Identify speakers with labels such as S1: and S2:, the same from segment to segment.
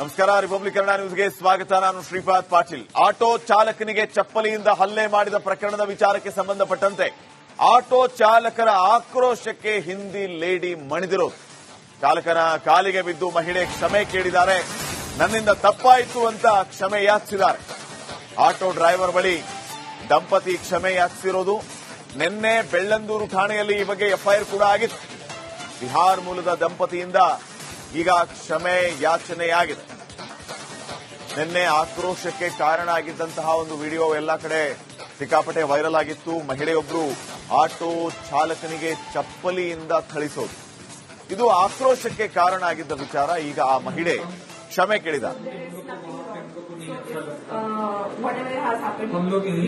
S1: ನಮಸ್ಕಾರ ರಿಪಬ್ಲಿಕ್ ಕನ್ನಡ ನ್ಯೂಸ್ಗೆ ಸ್ವಾಗತ. ನಾನು ಶ್ರೀಪಾದ್ ಪಾಟೀಲ್. ಆಟೋ ಚಾಲಕನಿಗೆ ಚಪ್ಪಲಿಯಿಂದ ಹಲ್ಲೆ ಮಾಡಿದ ಪ್ರಕರಣದ ವಿಚಾರಕ್ಕೆ ಸಂಬಂಧಪಟ್ಟಂತೆ ಆಟೋ ಚಾಲಕರ ಆಕ್ರೋಶಕ್ಕೆ ಹಿಂದಿ ಲೇಡಿ ಮಣಿದಿರು. ಚಾಲಕನ ಕಾಲಿಗೆ ಬಿದ್ದು ಮಹಿಳೆ ಕ್ಷಮೆ ಕೇಳಿದ್ದಾರೆ. ನನ್ನಿಂದ ತಪ್ಪಾಯಿತು ಅಂತ ಕ್ಷಮೆ ಯಾಚಿಸಿದ್ದಾರೆ. ಆಟೋ ಡ್ರೈವರ್ ಬಳಿ ದಂಪತಿ ಕ್ಷಮೆ ಯಾಚಿಸಿರೋದು. ನಿನ್ನೆ ಬೆಳ್ಳಂದೂರು ಠಾಣೆಯಲ್ಲಿ ಈ ಬಗ್ಗೆ ಎಫ್ಐಆರ್ ಕೂಡ ಆಗಿತ್ತು. ಬಿಹಾರ್ ಮೂಲದ ದಂಪತಿಯಿಂದ ಈಗ ಕ್ಷಮೆ ಯಾಚನೆಯಾಗಿದೆ ನಿನ್ನೆ ಆಕ್ರೋಶಕ್ಕೆ ಕಾರಣ ಆಗಿದ್ದಂತಹ ಒಂದು ವಿಡಿಯೋ ಎಲ್ಲ ಕಡೆ ಸಿಕ್ಕಾಪಟ್ಟೆ ವೈರಲ್ ಆಗಿತ್ತು ಮಹಿಳೆಯೊಬ್ಬರು ಆಟೋ ಚಾಲಕನಿಗೆ ಚಪ್ಪಲಿಯಿಂದ ಥಳಿಸೋದು ಇದು ಆಕ್ರೋಶಕ್ಕೆ ಕಾರಣ ಆಗಿದ್ದ ವಿಚಾರ ಈಗ ಆ ಮಹಿಳೆ ಕ್ಷಮೆ ಕೇಳಿದ್ದಾರೆ
S2: uh, whatever has happened,
S3: हम लोग यही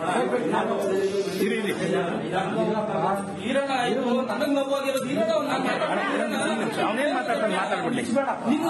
S3: ಅಣ್ಣ, ಅಣ್ಣ, ಇರಿ, ಇರಿ. ಈರಣ್ಣ ಆಯ್ತು ನನಗ್ ನೋವಾಗಿರೋದು ಈರಣ್ಣ ಅವ್ನು ನಾನು ಮಾತಾಡ್ತೀನಿ, ಈರಣ್ಣ.
S4: ಅವನೇನ್ ಮಾತಾಡ್ತಾನೆ ಮಾತಾಡ್ಬಿಡ್ಲಿ
S3: ನೀವು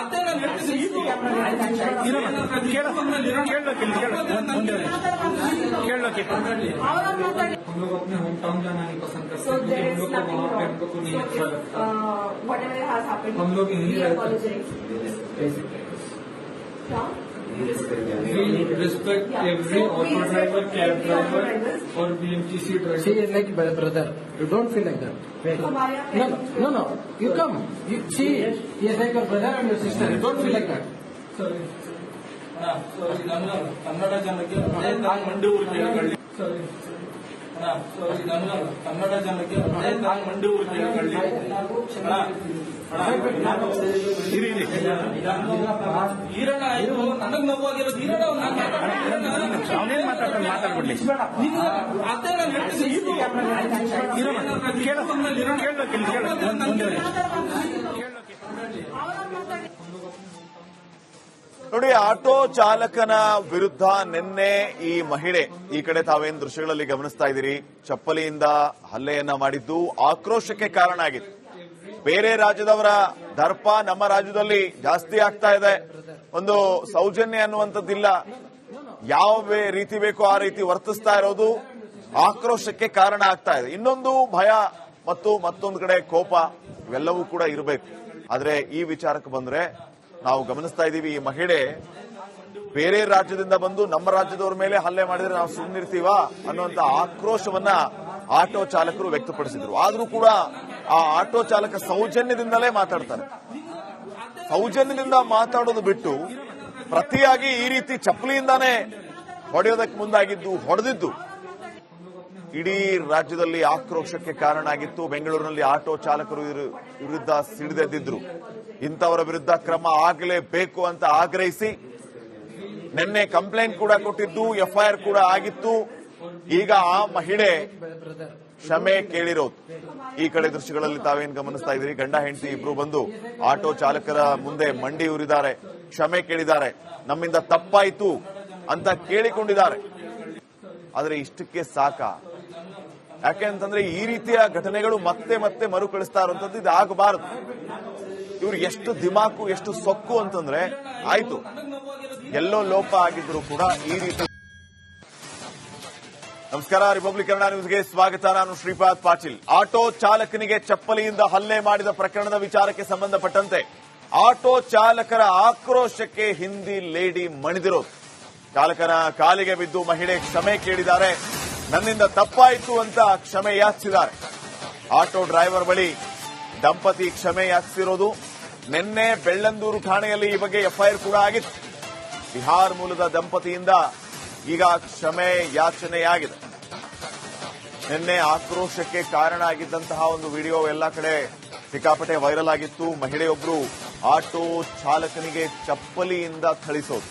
S3: ಅದೇ ನಾನು ಹೇಳ್ತಿದ್ದೆ ಇದು
S4: ಕೇಳೋಕೆ ಕೇಳೋಕೆ
S3: हम लोग अपने होम टाउन जाना नहीं पसंद करते
S2: So there
S3: क्योंकि हम
S2: is
S3: लोग को
S2: nothing
S3: वहाँ पे
S2: wrong.
S3: हमको नहीं
S2: So
S3: अच्छा
S2: if,
S3: लगता
S2: uh, whatever has happened,
S3: हम लोग यही
S2: we
S3: रहते-
S2: apologize.
S3: We respect every auto driver, cab driver, or BMTC driver.
S5: See, like my brother, you don't feel like that. No, no, no. You come. You see, he is like your brother and your sister. You don't feel like that.
S3: Sorry. So ಈ ನನ್ನ ಕನ್ನಡ ಜನಕ್ಕೆ ಅದೇ ತಾನು ಮಂಡಿ ಊರಿಗೆ ಹೇಳ್ಕೊಳ್ಳಿ sorry so ಈ ನನ್ನ ಕನ್ನಡ ಜನಕ್ಕೆ ಅದೇ ತಾನು ಮಂಡಿ ಊರಿಗೆ ಹೇಳ್ಕೊಳ್ಳಿ ಈರಣ್ಣ ನೋವಾಗಿರೋದು.
S4: ಅವನೇನ್ ಮಾತಾಡ್ತಾನೆ ಮಾತಾಡ್ಬಿಡ್ಲಿ.
S3: ಅದೇ ನಾನು
S1: ನೋಡಿ ಆಟೋ ಚಾಲಕನ ವಿರುದ್ಧ ನಿನ್ನೆ ಈ ಮಹಿಳೆ ಈ ಕಡೆ ತಾವೇನ್ ದೃಶ್ಯಗಳಲ್ಲಿ ಗಮನಿಸ್ತಾ ಇದ್ದೀರಿ? ಚಪ್ಪಲಿಯಿಂದ ಹಲ್ಲೆಯನ್ನ ಮಾಡಿದ್ದು ಆಕ್ರೋಶಕ್ಕೆ ಕಾರಣ ಆಗಿತ್ತು. ಬೇರೆ ರಾಜ್ಯದವರ ದರ್ಪ ನಮ್ಮ ರಾಜ್ಯದಲ್ಲಿ ಜಾಸ್ತಿ ಆಗ್ತಾ ಇದೆ. ಒಂದು ಸೌಜನ್ಯ ಅನ್ನುವಂಥದ್ದಿಲ್ಲ. ಯಾವ ರೀತಿ ಬೇಕೋ ಆ ರೀತಿ ವರ್ತಿಸ್ತಾ ಇರೋದು ಆಕ್ರೋಶಕ್ಕೆ ಕಾರಣ ಆಗ್ತಾ ಇದೆ. ಇನ್ನೊಂದು ಭಯ ಮತ್ತು ಮತ್ತೊಂದು ಕಡೆ ಕೋಪ, ಇವೆಲ್ಲವೂ ಕೂಡ ಇರಬೇಕು. ಆದ್ರೆ ಈ ವಿಚಾರಕ್ಕೆ ಬಂದ್ರೆ ನಾವು ಗಮನಿಸ್ತಾ ಇದ್ದೀವಿ, ಈ ಮಹಿಳೆ ಬೇರೆ ರಾಜ್ಯದಿಂದ ಬಂದು ನಮ್ಮ ರಾಜ್ಯದವರ ಮೇಲೆ ಹಲ್ಲೆ ಮಾಡಿದ್ರೆ ನಾವು ಸುಮ್ಮನಿರ್ತೀವಾ ಅನ್ನುವಂತ ಆಕ್ರೋಶವನ್ನ ಆಟೋ ಚಾಲಕರು ವ್ಯಕ್ತಪಡಿಸಿದ್ರು. ಆದ್ರೂ ಕೂಡ ಆ ಆಟೋ ಚಾಲಕ ಸೌಜನ್ಯದಿಂದಲೇ ಮಾತಾಡ್ತಾರೆ. ಸೌಜನ್ಯದಿಂದ ಮಾತಾಡೋದು ಬಿಟ್ಟು ಪ್ರತಿಯಾಗಿ ಈ ರೀತಿ ಚಪ್ಪಲಿಯಿಂದಾನೇ ಹೊಡೆಯೋದಕ್ಕೆ ಮುಂದಾಗಿದ್ದು, ಹೊಡೆದಿದ್ದು. ಇಡೀ ರಾಜ್ಯದಲ್ಲಿ ಆಕ್ರೋಶಕ್ಕೆ ಕಾರಣ ಆಗಿತ್ತು. ಬೆಂಗಳೂರಿನಲ್ಲಿ ಆಟೋ ಚಾಲಕರು ವಿರುದ್ಧ ಸಿಡಿದೆದ್ದಿದ್ರು. ಇಂಥವರ ವಿರುದ್ಧ ಕ್ರಮ ಆಗಲೇಬೇಕು ಅಂತ ಆಗ್ರಹಿಸಿ, ನಿನ್ನೆ ಕಂಪ್ಲೇಂಟ್ ಕೂಡ ಕೊಟ್ಟಿದ್ದು, ಎಫ್ಐಆರ್ ಕೂಡ ಆಗಿತ್ತು. ಈಗ ಆ ಮಹಿಳೆ ಕ್ಷಮೆ ಕೇಳಿರೋದು. ಈ ಕಡೆ ದೃಶ್ಯಗಳಲ್ಲಿ ತಾವೇನ್ ಗಮನಿಸ್ತಾ ಇದ್ದೀರಿ? ಗಂಡ, ಹೆಂಡತಿ ಇಬ್ರು ಬಂದು ಆಟೋ ಚಾಲಕರ ಮುಂದೆ ಮಂಡಿ ಉರಿದಾರೆ ಕ್ಷಮೆ ಕೇಳಿದ್ದಾರೆ. ನಮ್ಮಿಂದ ತಪ್ಪಾಯಿತು ಅಂತ ಕೇಳಿಕೊಂಡಿದ್ದಾರೆ. ಆದ್ರೆ ಇಷ್ಟಕ್ಕೆ ಸಾಕ. ಯಾಕೆ ಅಂತಂದ್ರೆ ಈ ರೀತಿಯ ಘಟನೆಗಳು ಮತ್ತೆ ಮತ್ತೆ ಮರುಕಳಿಸ್ತಾ ಇರುವಂತದ್ದು ಇದು ಆಗಬಾರದು. ಇವ್ರು ಎಷ್ಟು ದಿಮಾಕು, ಎಷ್ಟು ಸೊಕ್ಕು ಅಂತಂದ್ರೆ ಆಯ್ತು. ಎಲ್ಲೋ ಲೋಪ ಆಗಿದ್ರು ಕೂಡ ಈ ರೀತಿ ನಮಸ್ಕಾರ ರಿಪಬ್ಲಿಕ್ ಕನ್ನಡ ನ್ಯೂಸ್ಗೆ ಸ್ವಾಗತ. ನಾನು ಶ್ರೀಪಾದ್ ಪಾಟೀಲ್. ಆಟೋ ಚಾಲಕನಿಗೆ ಚಪ್ಪಲಿಯಿಂದ ಹಲ್ಲೆ ಮಾಡಿದ ಪ್ರಕರಣದ ವಿಚಾರಕ್ಕೆ ಸಂಬಂಧಪಟ್ಟಂತೆ ಆಟೋ ಚಾಲಕರ ಆಕ್ರೋಶಕ್ಕೆ ಹಿಂದಿ ಲೇಡಿ ಮಣಿದಿರೋ ಚಾಲಕನ ಕಾಲಿಗೆ ಬಿದ್ದು ಮಹಿಳೆ ಕ್ಷಮೆ ಕೇಳಿದ್ದಾರೆ. ನನ್ನಿಂದ ತಪ್ಪಾಯಿತು ಅಂತ ಕ್ಷಮೆ ಯಾಚಿಸಿದ್ದಾರೆ. ಆಟೋ ಡ್ರೈವರ್ ಬಳಿ ದಂಪತಿ ಕ್ಷಮೆ ಯಾಚಿಸಿರೋದು. ನಿನ್ನೆ ಬೆಳ್ಳಂದೂರು ಠಾಣೆಯಲ್ಲಿ ಈ ಬಗ್ಗೆ ಎಫ್ಐಆರ್ ಕೂಡ ಆಗಿತ್ತು. ಬಿಹಾರ್ ಮೂಲದ ದಂಪತಿಯಿಂದ ಈಗ ಕ್ಷಮೆ ಯಾಚನೆಯಾಗಿದೆ. ನಿನ್ನೆ ಆಕ್ರೋಶಕ್ಕೆ ಕಾರಣ ಆಗಿದ್ದಂತಹ ಒಂದು ವಿಡಿಯೋ ಎಲ್ಲ ಕಡೆ ಸಿಕ್ಕಾಪಟ್ಟೆ ವೈರಲ್ ಆಗಿತ್ತು ಮಹಿಳೆಯೊಬ್ಬರು ಆಟೋ ಚಾಲಕನಿಗೆ ಚಪ್ಪಲಿಯಿಂದ ಥಳಿಸೋದು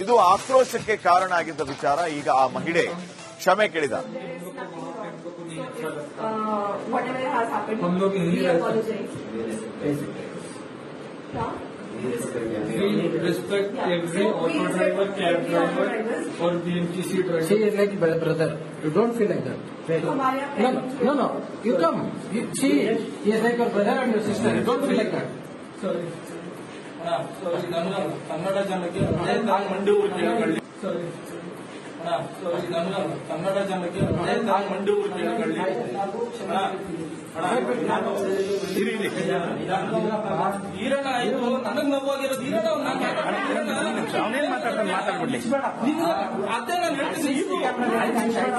S1: ಇದು ಆಕ್ರೋಶಕ್ಕೆ ಕಾರಣ ಆಗಿದ್ದ ವಿಚಾರ ಈಗ ಆ ಮಹಿಳೆ ಕ್ಷಮೆ ಕೇಳಿದ್ದಾರೆ
S2: Uh, whatever has happened,
S3: हम लोग यही
S2: we
S3: रहते-
S2: apologize.
S3: We respect every auto driver, cab driver, or BMTC driver.
S5: See, you're like brother. You don't feel like that. No, no, no, no. You come. You, see, he's like your brother and your sister. You don't feel like that.
S3: Sorry. So ನಮ್ಮ ಕನ್ನಡ ಜನಕ್ಕೆ ಒಂದೇ ತಾವು ಮಂಡಿ ಊರಿಗೆ ಕನ್ನಡ ಜನಕ್ಕೆ ಅದೇ ತಾನು ಮಂಡಿ ಊರು ಕೇಳ್ಕೊಳ್ಳಿ ಅಣ್ಣ ಅಣ್ಣ
S4: ಇರಿ ಇಲ್ಲಿ
S3: ಈರಣ್ಣ ಆಯ್ತು ನನಗ್ ನೋವಾಗಿರೋದು ಈರಣ್ಣ ಅವ್ನು ನಾನ್ ಮಾತಾಡ್ತೀನಿ, ಈರಣ್ಣ.
S4: ಅವನೇನ್ ಮಾತಾಡ್ತಾನೆ ಮಾತಾಡ್ಬಿಡ್ಲಿ
S3: ನೀನು ಅದೇ ನಾನು ಹೇಳ್ತೀನಿ ಇದು.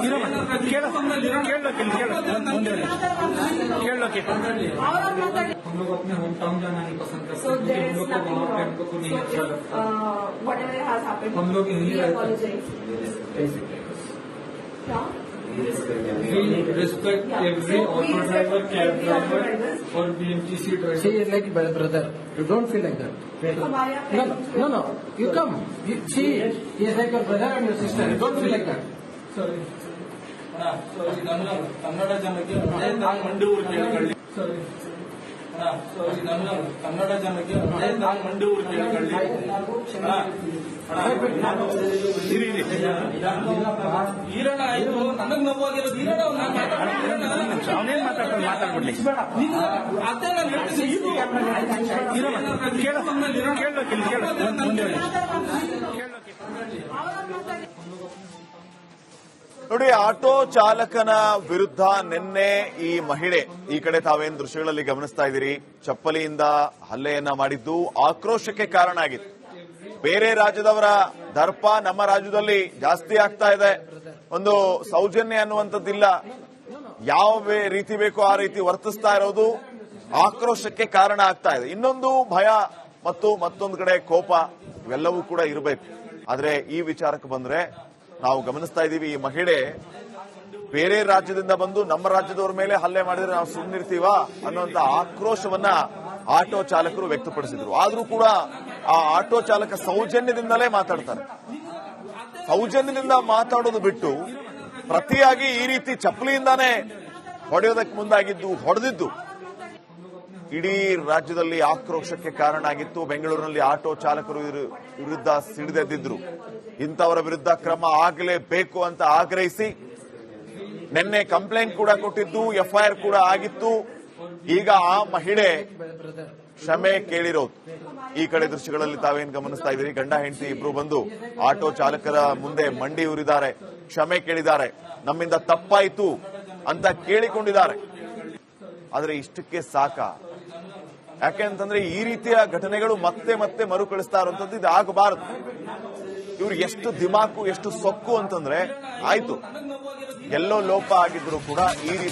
S4: ಕೇಳೋಕೆ ಕೇಳೋ ಮುಂದೆ ಕೇಳೋಕೆ
S3: हम लोग अपने होम टाउन जाना नहीं पसंद करते
S2: So there
S3: हम
S2: is
S3: लोग को
S2: nothing
S3: वहाँ पे
S2: wrong.
S3: हमको को नहीं
S2: So
S3: अच्छा
S2: if,
S3: लगता
S2: uh, whatever has happened,
S3: हम लोग यहीं
S2: We
S3: respect yeah. every
S2: so
S3: auto driver, cab driver, or BMTC driver.
S5: See, it's like brother. You don't feel like that. No, no, no, no. You come. You, see, he's like your brother and your sister. You don't feel like that.
S3: Sorry. Kannada ಜನಕ್ಕೆ ಒಂದೇ ತಾನು ಮಂಡಿ ಊರು ಕೇಳಿ ಸಾರಿ ಈ ನಮ್ಮ ಕನ್ನಡ ಜನಕ್ಕೆ ಮಂಡಿ ಊರು ಕೇಳ್ಕೊಳ್ಳಿ ಈರಣ್ಣ ಆಯ್ತು ನನಗ್ ನೋವಾಗಿರೋದು ಈರಣ್ಣ.
S4: ಅವನೇನ್ ಮಾತಾಡ್ತಾನೆ ಮಾತಾಡ್ಬಿಡ್ಲಿ
S3: ಅದೇ ನಾನು ಹೇಳ್ತೀನಿ
S1: ನೋಡಿ, ಆಟೋ ಚಾಲಕನ ವಿರುದ್ಧ ನಿನ್ನೆ ಈ ಮಹಿಳೆ, ಈ ಕಡೆ ತಾವೇನು ದೃಶ್ಯಗಳಲ್ಲಿ ಗಮನಿಸ್ತಾ ಇದ್ದೀರಿ? ಚಪ್ಪಲಿಯಿಂದ ಹಲ್ಲೆಯನ್ನ ಮಾಡಿದ್ದು ಆಕ್ರೋಶಕ್ಕೆ ಕಾರಣ ಆಗಿತ್ತು. ಬೇರೆ ರಾಜ್ಯದವರ ದರ್ಪ ನಮ್ಮ ರಾಜ್ಯದಲ್ಲಿ ಜಾಸ್ತಿ ಆಗ್ತಾ ಇದೆ. ಒಂದು ಸೌಜನ್ಯ ಅನ್ನುವಂಥದ್ದಿಲ್ಲ. ಯಾವ ರೀತಿ ಬೇಕೋ ಆ ರೀತಿ ವರ್ತಿಸ್ತಾ ಇರೋದು ಆಕ್ರೋಶಕ್ಕೆ ಕಾರಣ ಆಗ್ತಾ ಇದೆ. ಇನ್ನೊಂದು ಭಯ ಮತ್ತು ಮತ್ತೊಂದು ಕಡೆ ಕೋಪ ಇವೆಲ್ಲವೂ ಕೂಡ ಇರಬೇಕು. ಆದ್ರೆ ಈ ವಿಚಾರಕ್ಕೆ ಬಂದ್ರೆ ನಾವು ಗಮನಿಸ್ತಾ ಇದ್ದೀವಿ, ಈ ಮಹಿಳೆ ಬೇರೆ ರಾಜ್ಯದಿಂದ ಬಂದು ನಮ್ಮ ರಾಜ್ಯದವ್ರ ಮೇಲೆ ಹಲ್ಲೆ ಮಾಡಿದ್ರೆ ನಾವು ಸುಮ್ಮನಿರ್ತೀವ ಅನ್ನುವಂತ ಆಕ್ರೋಶವನ್ನ ಆಟೋ ಚಾಲಕರು ವ್ಯಕ್ತಪಡಿಸಿದ್ರು. ಆದ್ರೂ ಕೂಡ ಆ ಆಟೋ ಚಾಲಕ ಸೌಜನ್ಯದಿಂದಲೇ ಮಾತಾಡ್ತಾರೆ. ಸೌಜನ್ಯದಿಂದ ಮಾತಾಡೋದು ಬಿಟ್ಟು ಪ್ರತಿಯಾಗಿ ಈ ರೀತಿ ಚಪ್ಪಲಿಯಿಂದಾನೇ ಹೊಡೆಯೋದಕ್ಕೆ ಮುಂದಾಗಿದ್ದು, ಹೊಡೆದಿದ್ದು. ಇಡೀ ರಾಜ್ಯದಲ್ಲಿ ಆಕ್ರೋಶಕ್ಕೆ ಕಾರಣ ಆಗಿತ್ತು. ಬೆಂಗಳೂರಿನಲ್ಲಿ ಆಟೋ ಚಾಲಕರು ವಿರುದ್ಧ ಸಿಡಿದೆದ್ದಿದ್ರು. ಇಂಥವರ ವಿರುದ್ಧ ಕ್ರಮ ಆಗಲೇಬೇಕು ಅಂತ ಆಗ್ರಹಿಸಿ ನಿನ್ನೆ ಕಂಪ್ಲೇಂಟ್ ಕೂಡ ಕೊಟ್ಟಿದ್ದು, ಎಫ್ಐಆರ್ ಕೂಡ ಆಗಿತ್ತು. ಈಗ ಆ ಮಹಿಳೆ ಕ್ಷಮೆ ಕೇಳಿರೋದು. ಈ ಕಡೆ ದೃಶ್ಯಗಳಲ್ಲಿ ತಾವೇನು ಗಮನಿಸ್ತಾ ಇದ್ದೀರಿ? ಗಂಡ, ಹೆಂಡತಿ ಇಬ್ರು ಬಂದು ಆಟೋ ಚಾಲಕರ ಮುಂದೆ ಮಂಡಿ ಉರಿದಾರೆ ಕ್ಷಮೆ ಕೇಳಿದ್ದಾರೆ. ನಮ್ಮಿಂದ ತಪ್ಪಾಯಿತು ಅಂತ ಕೇಳಿಕೊಂಡಿದ್ದಾರೆ. ಆದರೆ ಇಷ್ಟಕ್ಕೆ ಸಾಕ? ಯಾಕೆಂತಂದ್ರೆ ಈ ರೀತಿಯ ಘಟನೆಗಳು ಮತ್ತೆ ಮತ್ತೆ ಮರುಕಳಿಸ್ತಾ ಇರುವಂತದ್ದು ಇದು ಆಗಬಾರದು. ಇವ್ರು ಎಷ್ಟು ದಿಮಾಕು, ಎಷ್ಟು ಸೊಕ್ಕು ಅಂತಂದ್ರೆ ಆಯ್ತು. ಎಲ್ಲೋ ಲೋಪ ಆಗಿದ್ರು ಕೂಡ ಈ ರೀತಿ